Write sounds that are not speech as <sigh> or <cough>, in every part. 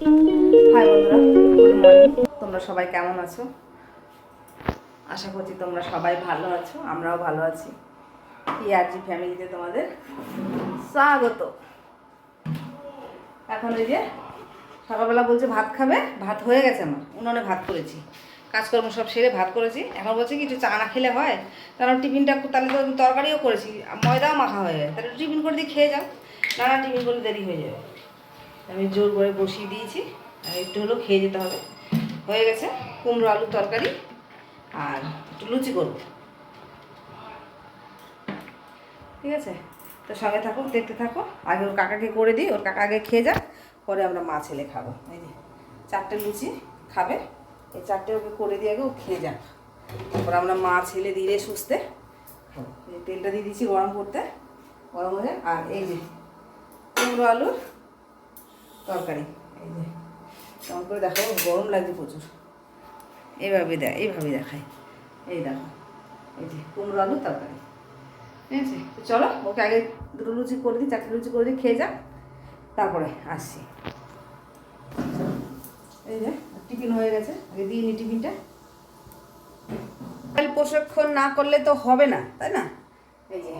High বন্ধুরা। Good morning তোমরা সবাই কেমন আছো? আশা করছি তোমরা সবাই ভালো আছো, আমরাও ভালো আছি। পিআরজি ফ্যামিলিতে তোমাদের স্বাগত। এখন এই যে সকালবেলা বলছে ভাত খাবে, ভাত হয়ে গেছে আমার। উনুনে ভাত করেছি। কাজকর্ম সব সেরে ভাত করেছি। এখন বলছে কিছু চা না খেলে হয়। কারণ টিফিনটা তাহলে তো তরকারিও করেছি। ময়দাও মাখা হয়ে যায় তাহলে টিফিন করে দিয়ে খেয়ে যাও। না না, টিফিন করলে দেরি হয়ে যাবে। আমি জোর করে বসিয়ে দিয়েছি। আর একটু হলেও খেয়ে যেতে হবে। হয়ে গেছে কুমড়ো আলুর তরকারি আর একটু লুচি করব। ঠিক আছে? তো সঙ্গে থাকো, দেখতে থাকো। আগে ওর কাকাকে করে দিই, ওর কাকা আগে খেয়ে যাক, পরে আমরা মা ছেলে খাব। এই যে, চারটে লুচি খাবে। এই চারটে ওকে করে দিয়ে আগে ও খেয়ে যাক। তারপর আমরা মা ছেলে ধীরে সুস্থে তেলটা দিয়ে দিচ্ছি গরম করতে। গরম হয়ে আর এই যে, কুমড়ো আলুর তরকারি। এই যে, কেমন করে দেখো গরম লাগছে প্রচুর। এইভাবে দেয় এইভাবে দেখায় এই দেখো, এই যে, কুমড়ো আলু তরকারি। ঠিক আছে? চলো, ওকে আগে দুটো লুচি করে দিই, চারটে লুচি করে দিই, খেয়ে যাক। তারপরে আসছি। এই যে, টিফিন হয়ে গেছে। আগে দিয়ে নি টিফিনটা। প্রশিক্ষণ না করলে তো হবে না, তাই না? এই যে,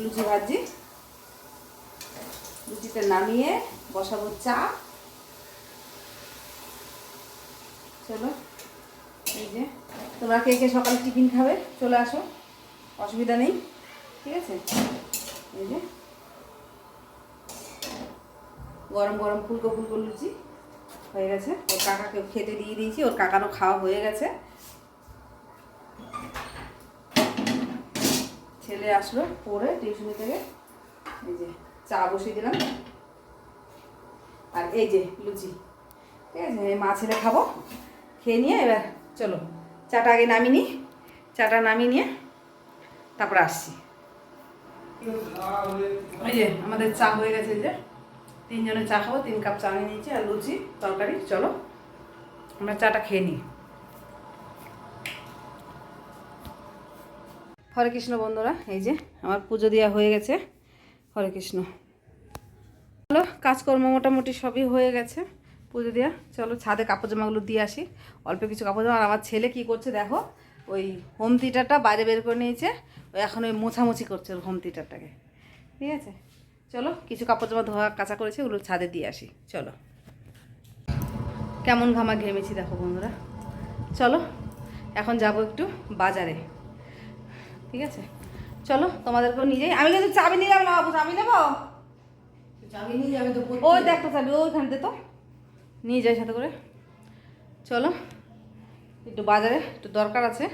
লুচি ভাজি। লুচিটা নামিয়ে বসাবো চা। চলো, এই যে, তোমরা কে কে সকালে টিফিন খাবে, চলে আসো, অসুবিধা নেই, ঠিক আছে? এই যে, গরম গরম ফুলকো ফুলকো লুচি হয়ে গেছে। ওর কাকাকে খেতে দিয়ে দিয়েছি, ওর কাকারও খাওয়া হয়ে গেছে। ছেলে আসলো পরে টিউশনি থেকে, এই যে। চা বসিয়ে দিলাম। আর এই যে লুচি, ঠিক আছে? মা ছেলে খাব। খেয়ে নিয়ে এবার চলো, চাটা আগে নামিয়ে নিই। চাটা নামিয়ে নিয়ে তারপর আসছি। ওই যে আমাদের চা হয়ে গেছে যে। তিনজনে চা খাব, তিন কাপ চা নিয়ে নিয়েছি আর লুচি, তরকারি, চলো। আমরা চাটা খেয়ে নিই। হরে কৃষ্ণ বন্ধুরা, এই যে আমার পুজো দেওয়া হয়ে গেছে। হরে কৃষ্ণ। চলো, কাজকর্ম মোটামুটি সবই হয়ে গেছে। পুজো দেওয়া। চলো, ছাদে কাপড় জামাগুলো দিয়ে আসি। অল্প কিছু কাপড় জামা। আর আমার ছেলে কি করছে দেখো, ওই হোম থিয়েটারটা বাইরে বের করে নিয়েছে। ওই এখন ওই মোছামুছি করছে হোম থিয়েটারটাকে ঠিক আছে? চলো, কিছু কাপড় জামা ধোয়া কাঁচা করেছে, ওগুলো ছাদে দিয়ে আসি। চলো। কেমন ঘামা ঘেমেছি দেখো বন্ধুরা। চলো, এখন যাব একটু বাজারে। ঠিক আছে? চলো তোমাদেরকেও নিয়ে যাই। আমি কিন্তু চাবি নিলাম না বাবু চাবি নেব? ওই দেখো চাবি ওইখানতে তো। নিয়ে যাই সাথে করে। চলো একটু বাজারে একটু দরকার আছে।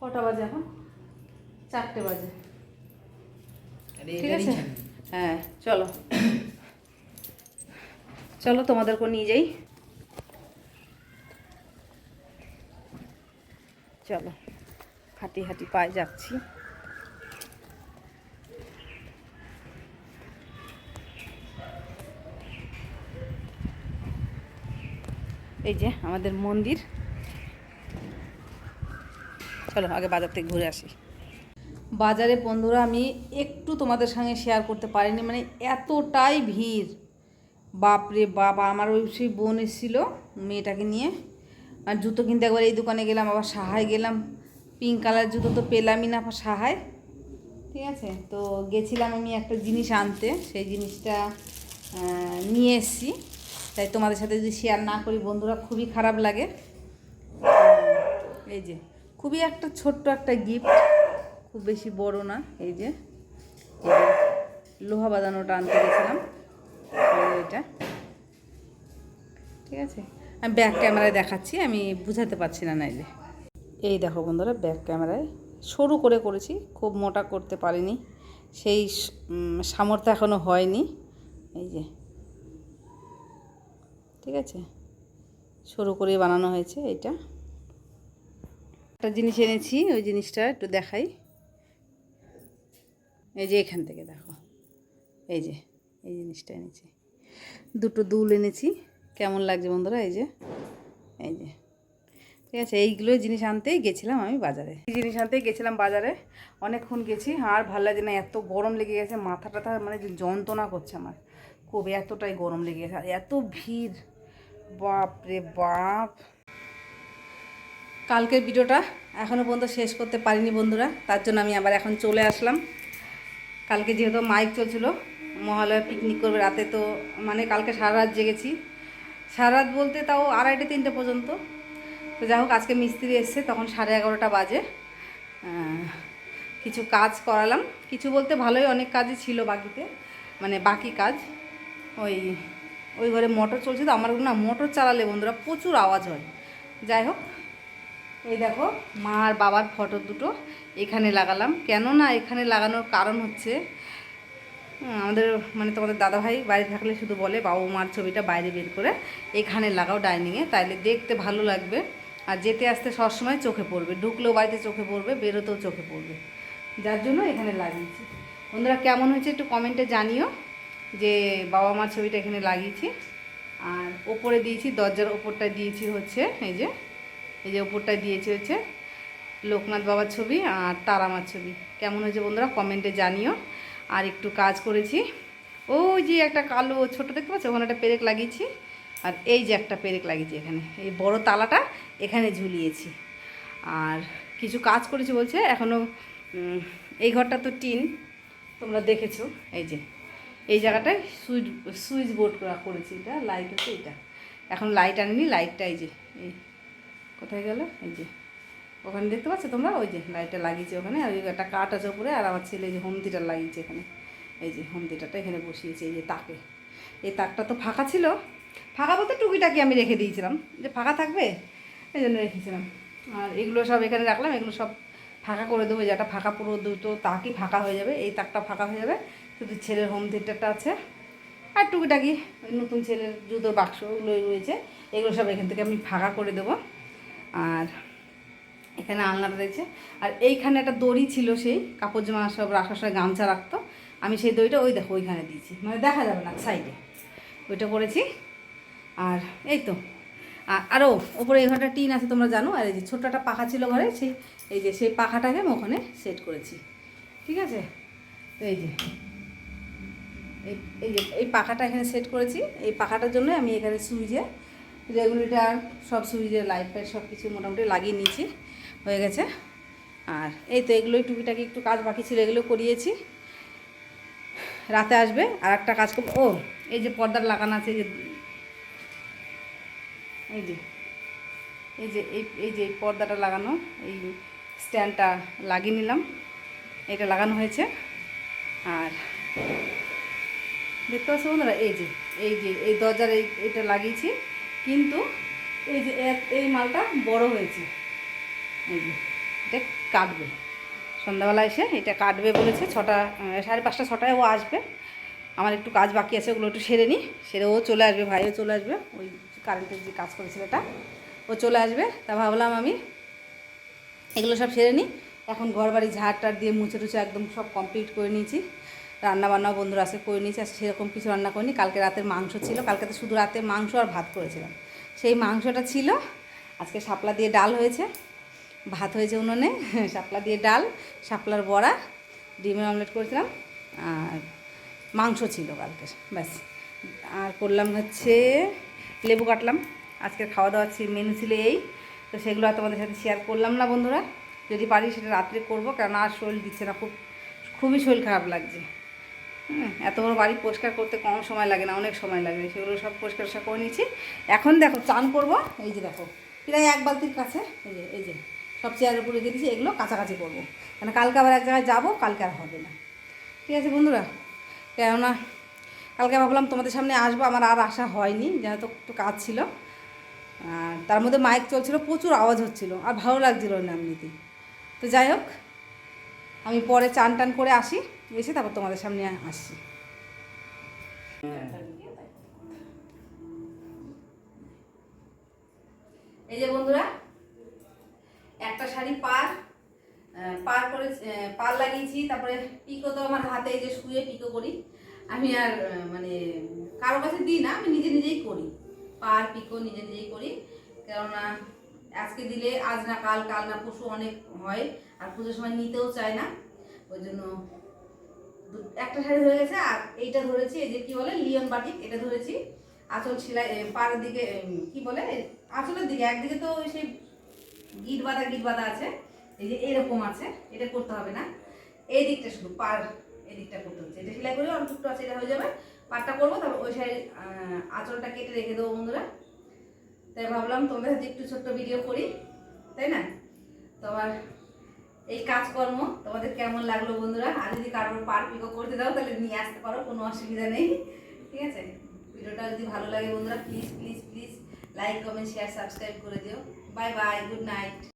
কটা বাজে এখন? চারটে বাজে। ঠিক আছে? হ্যাঁ চলো। চলো তোমাদেরকেও নিয়ে যাই। চলো হাঁটি হাঁটি পায়ে যাচ্ছি। এই যে আমাদের মন্দির। চলো, আগে বাজার থেকে ঘুরে আসি। বাজারে বন্ধুরা, আমি একটু তোমাদের সঙ্গে শেয়ার করতে পারিনি মানে এতটাই ভিড়। বাপরে বাবা, আমার ওই সেই বোন এসেছিল মেয়েটাকে নিয়ে। আর জুতো কিনতে একবার এই দোকানে গেলাম, আবার সাহায় গেলাম। পিঙ্ক কালার জুতো তো পেলামই না আবার সাহায়। ঠিক আছে? তো গেছিলাম আমি একটা জিনিস আনতে, সেই জিনিসটা নিয়ে এসেছি। তাই তোমাদের সাথে যদি শেয়ার না করি, বন্ধুরা খুবই খারাপ লাগে। এই যে, খুবই একটা ছোট্ট একটা গিফট খুব বেশি বড় না, এই যে। লোহা বাঁধানোটা আনতে গেছিলাম এটা। ঠিক আছে? আমি ব্যাক ক্যামেরায় দেখাচ্ছি, আমি বুঝাতে পারছি না নাইলে। এই দেখো বন্ধুরা ব্যাক ক্যামেরায় সরু করে করেছি, খুব মোটা করতে পারিনি। সেই সামর্থ্য এখনও হয়নি। এই যে ঠিক আছে? সরু করে বানানো হয়েছে এইটা একটা জিনিস এনেছি, ওই জিনিসটা একটু দেখাই। এই যে এখান থেকে দেখো। এই যে, এই জিনিসটা এনেছি। দুটো দুল এনেছি। কেমন লাগছে বন্ধুরা? এই যে এই যে। ঠিক আছে, এইগুলো জিনিস আনতেই গেছিলাম আমি বাজারে। এই জিনিস আনতেই গেছিলাম বাজারে। অনেকক্ষণ গেছি, আর ভালো লাগে না, এত গরম লেগে গেছে মাথা টাথা মানে যন্ত্রণা করছে আমার। কবে এতটাই গরম লেগে গেছে, আর এত ভিড়। বাপ রে বাপ। কালকের ভিডিওটা এখনও পর্যন্ত শেষ করতে পারিনি বন্ধুরা, তার জন্য আমি আবার এখন চলে আসলাম। কালকে যেহেতু মাইক চলছিল, মহালয়া পিকনিক করবে রাতে তো মানে কালকে সারা রাত জেগেছি। সারা রাত বলতে তাও আড়াইটে তিনটে পর্যন্ত। তো যাই হোক, আজকে মিস্ত্রি এসছে, তখন সাড়ে এগারোটা বাজে। কিছু কাজ করালাম। কিছু বলতে ভালোই অনেক কাজই ছিল বাকিতে মানে বাকি কাজ। ওই ওই ঘরে মোটর চলছে তো, আমার না মোটর চালালে বন্ধুরা প্রচুর আওয়াজ হয়। যাই হোক, এই দেখো, মা আর বাবার ফটো দুটো এখানে লাগালাম। কেন না এখানে লাগানোর কারণ হচ্ছে আমাদের মানে তোমাদের দাদাভাই বাইরে থাকলে শুধু বলে, বাবু মার ছবিটা বাইরে বের করে এখানে লাগাও ডাইনিংয়ে তাইলে দেখতে ভালো লাগবে। আর যেতে আসতে সবসময় চোখে পড়বে, ঢুকলেও বাড়িতে চোখে পড়বে, বেরোতেও চোখে পড়বে। যার জন্য এখানে লাগিয়েছি। বন্ধুরা কেমন হয়েছে একটু কমেন্টে জানিও। যে বাবা মার ছবিটা এখানে লাগিয়েছি। আর ওপরে দিয়েছি, দরজার ওপরটায় দিয়েছি হচ্ছে, এই যে এই যে ওপরটায় দিয়েছি হচ্ছে লোকনাথ বাবার ছবি আর তারামার ছবি। কেমন হয়েছে বন্ধুরা? কমেন্টে জানিও। আর একটু কাজ করেছি। ওই যে একটা কালো ছোট দেখতে পাচ্ছ? ওখানে একটা পেরেক লাগিয়েছি। আর এই যে একটা পেরেক লাগিয়েছি এখানে। এই বড় তালাটা এখানে ঝুলিয়েছি। আর কিছু কাজ করেছি বলছে এখনও এই ঘরটা তো টিন, তোমরা দেখেছ, এই যে। এই জায়গাটায় সুইচ সুইচ বোর্ড করা করেছি এটা লাইট হচ্ছে এটা। এখন লাইট আনিনি লাইটটা এই যে, এই কোথায় গেল? এই যে, ওখানে দেখতে পাচ্ছ তোমরা? ওই যে লাইটটা লাগিয়েছে ওখানে, আর একটা কাঠ আছে উপরে, আর আমার ছেলে যে হোম থিয়েটার লাগিয়েছে এখানে। এই যে হোম থিয়েটারটা এখানে বসিয়েছে, এই যে তাকে। এই তাকটা তো ফাঁকা ছিল। ফাঁকা বলতে টুকিটাকি আমি রেখে দিয়েছিলাম। যে ফাঁকা থাকবে, এই জন্য রেখেছিলাম। আর এগুলো সব এখানে রাখলাম, এগুলো সব ফাঁকা করে দেবো যেটা ফাঁকা পুরো দুটো তাকই ফাঁকা হয়ে যাবে, এই তাকটা ফাঁকা হয়ে যাবে। শুধু ছেলের হোম থিয়েটারটা আছে। আর টুকিটাকি নতুন ছেলের জুতোর বাক্সগুলো রয়েছে। এগুলো সব এখান থেকে আমি ফাঁকা করে দেবো। আর এখানে আলনাটা রয়েছে আর এইখানে একটা দড়ি ছিল সেই, কাপড় জামা সব রাখার সময় গামছা রাখতো। আমি সেই দড়িটা ওই দেখো, ওইখানে দিয়েছি। মানে দেখা যাবে না সাইডে ওইটা করেছি আর এই তো। আর আরও ওপরে এই ঘরটা টিন আছে, তোমরা জানো। আর এই যে ছোট্ট একটা পাখা ছিল ঘরে, সেই, এই যে সেই পাখাটাকে আমি ওখানে সেট করেছি। ঠিক আছে? এই যে। এই যে, এই পাখাটা এখানে সেট করেছি। এই পাখাটার জন্য আমি এখানে সুইচে রেগুলেটার সব সুইচের লাইট ফাইট সব কিছু মোটামুটি লাগিয়ে নিয়েছি, হয়ে গেছে। আর এই তো এগুলোই টুকিটাকি একটু কাজ বাকি ছিল, এগুলো করিয়েছি। রাতে আসবে, আর একটা কাজ করব। ও, এই যে পর্দার লাগানো আছে, এই যে এই যে এই যে, এই এই যে পর্দাটা লাগানো, এই স্ট্যান্ডটা লাগিয়ে নিলাম। এটা লাগানো হয়েছে। আর দেখতে পাচ্ছ বন্ধুরা, এই যে এই যে, এই দরজার এই, এটা লাগিয়েছি, কিন্তু এই যে এই মালটা বড় হয়েছে। এই যে, এটা কাটবে। সন্ধ্যাবেলা এসে এটা কাটবে বলেছে, ছটা সাড়ে পাঁচটা, ছটায় ও আসবে। আমার একটু কাজ বাকি আছে, ওগুলো একটু সেরে নিই সেরে ও চলে আসবে, ভাইও চলে আসবে, ওই কারেন্টের যে কাজ করেছিল এটা ও চলে আসবে, তা ভাবলাম আমি এগুলো সব সেরে নিই এখন ঘর বাড়ি ঝাড় টাড় দিয়ে মুছে টুছে একদম সব কমপ্লিট করে নিয়েছি। রান্না বান্নাও বন্ধুরা আজকে করে নিয়েছি আর সেরকম কিছু রান্না করিনি। কালকে রাতের মাংস ছিল, কালকে তো শুধু রাতে মাংস আর ভাত করেছিলাম। সেই মাংসটা ছিল, আজকে শাপলা দিয়ে ডাল হয়েছে, ভাত হয়েছে উনুনে, <laughs> শাপলা দিয়ে ডাল, শাপলার বড়া, ডিমের অমলেট করেছিলাম, আর মাংস ছিল কালকে, ব্যাস। আর করলাম হচ্ছে লেবু কাটলাম আজকের খাওয়া দাওয়া মেনু ছিল এই। তো সেগুলো আর তোমাদের সাথে শেয়ার করলাম না বন্ধুরা, যদি পারি সেটা রাত্রে করব কারণ আর শরীর দিচ্ছে না, খুব, খুবই শরীর খারাপ লাগছে। এত বড় বাড়ি পরিষ্কার করতে কম সময় লাগে না, অনেক সময় লাগে। সেগুলো সব পরিষ্কার টরিষ্কার করে নিয়েছি। এখন দেখো, চান করব। এই যে দেখো, প্রায় এক বালতির কাছে, এই যে এই যে, সব চেয়ারের উপরে রেখে দিয়েছি, এগুলো কাছাকাছি করব। কারণ কালকে আবার এক জায়গায় যাব, কালকে আর হবে না। ঠিক আছে বন্ধুরা? কেননা কালকে ভাবলাম তোমাদের সামনে আসব, আমার আর আসা হয়নি, যেহেতু একটু কাজ ছিল। আর তার মধ্যে মাইক চলছিল, প্রচুর আওয়াজ হচ্ছিল, আর ভালো লাগছিল না এমনিতেই। তো যাই হোক, আমি পরে চান টান করে আসি। এসে তারপর তোমাদের সামনে আসছি। এই যে বন্ধুরা, একটা শাড়ি পার পার করে পার লাগিয়েছি, তারপরে পিকো তো আমার হাতে যে শুয়ে পিকো করি। আমি আর মানে কারও কাছে দিই না, আমি নিজে নিজেই করি। পার, পিকো নিজে নিজেই করি, কেননা আজকে দিলে আজ না, কাল কাল না পশু অনেক হয়, আর পুজোর সময় নিতেও চায় না, ওই জন্য একটা শাড়ি হয়ে গেছে আর এইটা ধরেছি, এই যে কি বলে, লিওন বাটিক, এটা ধরেছি। আঁচল সেলাই পাড়ের দিকে কি বলে আঁচলের দিকে, একদিকে তো সেই গিট বাঁধা গিট বাঁধা আছে, এই যে এরকম আছে, এটা করতে হবে না। এই দিকটা শুধু পার এই দিকটা করতে হচ্ছে। এটা সেলাই করে অল্প একটু আছে, এটা হয়ে যাবে। পাটটা করব, তারপর ওই শাড়ির আঁচলটা কেটে রেখে দেবো বন্ধুরা। তাই ভাবলাম তোমাদের সাথে একটু ছোট্ট ভিডিও করি, তাই না? তোমার এই কাজকর্ম, তোমাদের কেমন লাগল বন্ধুরা? আর যদি কারোর পার পিকো করতে দাও, তাহলে নিয়ে আসতে পারো, কোনো অসুবিধা নেই। ঠিক আছে? ভিডিওটা যদি ভালো লাগে বন্ধুরা please please please like comment share subscribe করে দিও। Bye bye good night